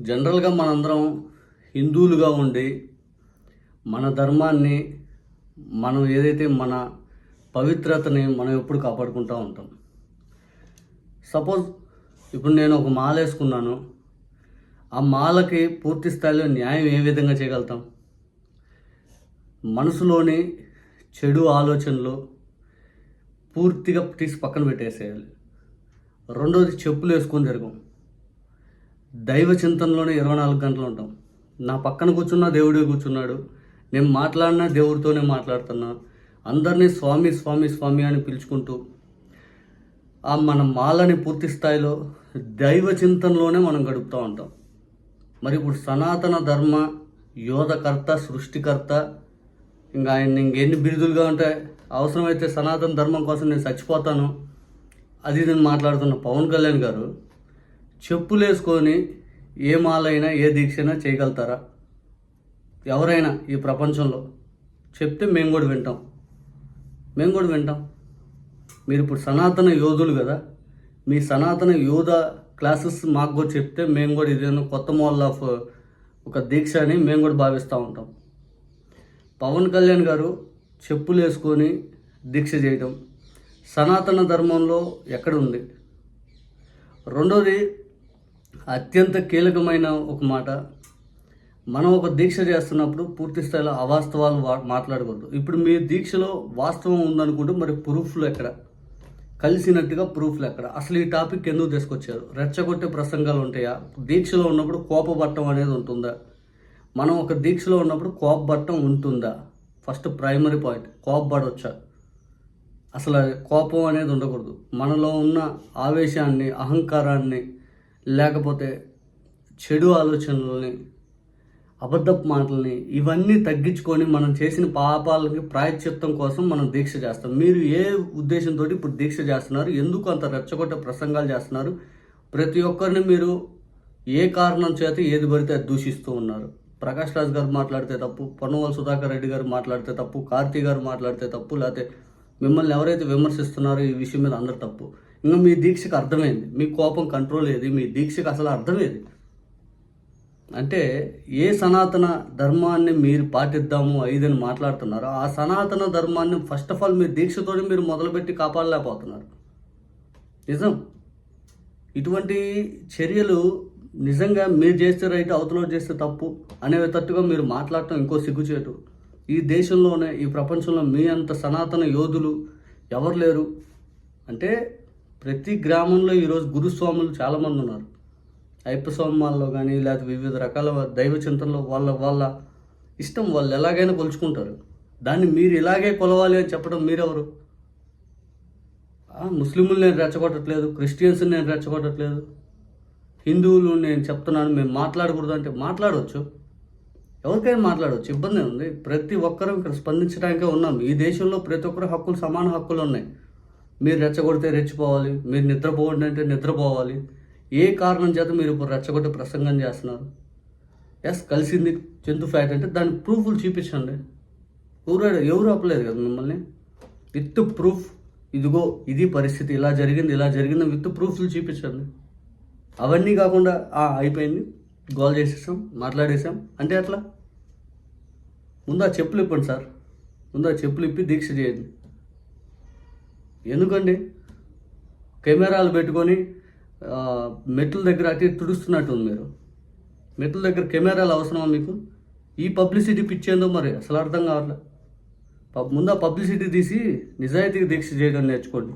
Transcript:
జనరల్గా మనందరం హిందువులుగా ఉండి మన ధర్మాన్ని మనం ఏదైతే మన పవిత్రతని మనం ఎప్పుడు కాపాడుకుంటూ ఉంటాం. సపోజ్ ఇప్పుడు నేను ఒక మాల వేసుకున్నాను. ఆ మాలకి పూర్తి స్థాయిలో న్యాయం ఏ విధంగా చేయగలుగుతాం? మనసులోని చెడు ఆలోచనలు పూర్తిగా తీసి పక్కన పెట్టేసేయాలి. రెండోది చెప్పులు వేసుకొని జరగం దైవ చింతనలోనే ఇరవై నాలుగు గంటలు ఉంటాం. నా పక్కన కూర్చున్న దేవుడే కూర్చున్నాడు. నేను మాట్లాడినా దేవుడితోనే మాట్లాడుతున్నా. అందరినీ స్వామి స్వామి స్వామి అని పిలుచుకుంటూ ఆ మన మాలని పూర్తి స్థాయిలో దైవ చింతనలోనే మనం గడుపుతూ ఉంటాం. మరి ఇప్పుడు సనాతన ధర్మ యోధకర్త సృష్టికర్త ఇంకా ఆయన ఇంకెన్ని బిరుదులుగా ఉంటాయి అవసరమైతే సనాతన ధర్మం కోసం నేను చచ్చిపోతాను. అది నేను మాట్లాడుతున్న పవన్ కళ్యాణ్ గారు చెప్పులేసుకొని ఏ మాలైనా ఏ దీక్షైనా చేయగలుగుతారా? ఎవరైనా ఈ ప్రపంచంలో? చెప్తే మేము కూడా వింటాం. మేము కూడా వింటాం. మీరు ఇప్పుడు సనాతన యోధులు కదా మీ సనాతన యోధ క్లాసెస్ మాకు కూడా చెప్తే మేము కూడా ఇదేదో కొత్త మోడల్ ఆఫ్ ఒక దీక్ష అని మేము కూడా భావిస్తూ ఉంటాం. పవన్ కళ్యాణ్ గారు చెప్పులు వేసుకొని దీక్ష చేయటం సనాతన ధర్మంలో ఎక్కడ ఉంది? రెండోది అత్యంత కీలకమైన ఒక మాట. మనం ఒక దీక్ష చేస్తున్నప్పుడు పూర్తి స్థాయిలో అవాస్తవాలు మాట్లాడకూడదు. ఇప్పుడు మీ దీక్షలో వాస్తవం ఉందనుకుంటే మరి ప్రూఫ్లు ఎక్కడ? కలిసినట్టుగా ప్రూఫ్లు ఎక్కడ? అసలు ఈ టాపిక్ ఎందుకు తీసుకొచ్చారు? రెచ్చగొట్టే ప్రసంగాలు ఉంటాయా? దీక్షలో ఉన్నప్పుడు కోపబట్టం అనేది ఉంటుందా? మనం ఒక దీక్షలో ఉన్నప్పుడు కోపబట్టం ఉంటుందా? ఫస్ట్ ప్రైమరీ పాయింట్ కోపపడవచ్చా అసలు కోపం అనేది ఉండకూడదు. మనలో ఉన్న ఆవేశాన్ని అహంకారాన్ని లేకపోతే చెడు ఆలోచనలని అబద్ధపు మాటల్ని ఇవన్నీ తగ్గించుకొని మనం చేసిన పాపాలకి ప్రాయశ్చిత్తం కోసం మనం దీక్ష చేస్తాం. మీరు ఏ ఉద్దేశంతో ఇప్పుడు దీక్ష చేస్తున్నారు ఎందుకు అంత రెచ్చగొట్టే ప్రసంగాలు చేస్తున్నారు ప్రతి ఒక్కరిని మీరు ఏ కారణం చేత ఏది పడితే అది దూషిస్తూ ఉన్నారు. ప్రకాష్ రాజ్ గారు మాట్లాడితే తప్పు పొన్నవల్ సుధాకర్ రెడ్డి గారు మాట్లాడితే తప్పు కార్తీ గారు మాట్లాడితే తప్పు లేకపోతే మిమ్మల్ని ఎవరైతే విమర్శిస్తున్నారో ఈ విషయం మీద అందరు తప్పు. ఇంకా మీ దీక్షకు అర్థమైంది. మీ కోపం కంట్రోల్ ఏది మీ దీక్షకు అసలు అర్థమేది అంటే ఏ సనాతన ధర్మాన్ని మీరు పాటిద్దాము ఐదని మాట్లాడుతున్నారో ఆ సనాతన ధర్మాన్ని ఫస్ట్ ఆఫ్ ఆల్ మీరు దీక్షతోనే మీరు మొదలుపెట్టి కాపాడలేకపోతున్నారు. నిజం? ఇటువంటి చర్యలు నిజంగా మీరు చేస్తే రైట్ అవతల చేస్తే తప్పు అనే తట్టుగా మీరు మాట్లాడటం ఇంకో సిగ్గుచేటు. ఈ దేశంలోనే ఈ ప్రపంచంలో మీ అంత సనాతన యోధులు ఎవరు లేరు? అంటే ప్రతి గ్రామంలో ఈరోజు గురుస్వాములు చాలామంది ఉన్నారు. అయ్యప్ప స్వామాల్లో కానీ లేకపోతే వివిధ రకాల దైవ చింతనలో వాళ్ళ వాళ్ళ ఇష్టం వాళ్ళు ఎలాగైనా కొలుచుకుంటారు. దాన్ని మీరు ఇలాగే కొలవాలి అని చెప్పడం మీరెవరు? ముస్లింలు నేను రెచ్చగొట్టట్లేదు క్రిస్టియన్స్ నేను రెచ్చగొట్టట్లేదు హిందువులు నేను చెప్తున్నాను మేము మాట్లాడకూడదు అంటే మాట్లాడవచ్చు. ఎవరికైనా మాట్లాడవచ్చు ఇబ్బంది ఉంది ప్రతి ఒక్కరూ ఇక్కడ స్పందించడానికే ఉన్నాం. ఈ దేశంలో ప్రతి ఒక్కరు హక్కులు సమాన హక్కులు ఉన్నాయి. మీరు రెచ్చగొడితే రెచ్చిపోవాలి మీరు నిద్రపోండి అంటే నిద్రపోవాలి. ఏ కారణం చేత మీరు ఇప్పుడు రెచ్చగొట్టి ప్రసంగం చేస్తున్నారు? ఎస్ కలిసింది జంతు ఫ్యాట్ అంటే దాని ప్రూఫ్లు చూపించండి. ఎవరు ఎవరు అప్పలేదు కదా మిమ్మల్ని? With proof. ఇదిగో ఇది పరిస్థితి. ఇలా జరిగింది ఇలా జరిగింది విత్ ప్రూఫ్లు చూపించండి. అవన్నీ కాకుండా అయిపోయింది. గోల్ చేసేసాం మాట్లాడేసాం. అంటే అట్లా ముందు ఆ చెప్పులు ఇప్పండి సార్. ముందు ఆ చెప్పులు ఇప్పి దీక్ష చేయండి. ఎందుకండి? కెమెరాలు పెట్టుకొని మెట్ల దగ్గర అటు తుడుస్తున్నట్టు ఉంది మీరు. మెట్ల దగ్గర కెమెరాలు అవసరమా మీకు? ఈ పబ్లిసిటీ పిచ్చేందో మరి అసలు అర్థం కావట్లే. ముందు ఆ పబ్లిసిటీ తీసి నిజాయితీకి దీక్ష చేయడం నేర్చుకోండి.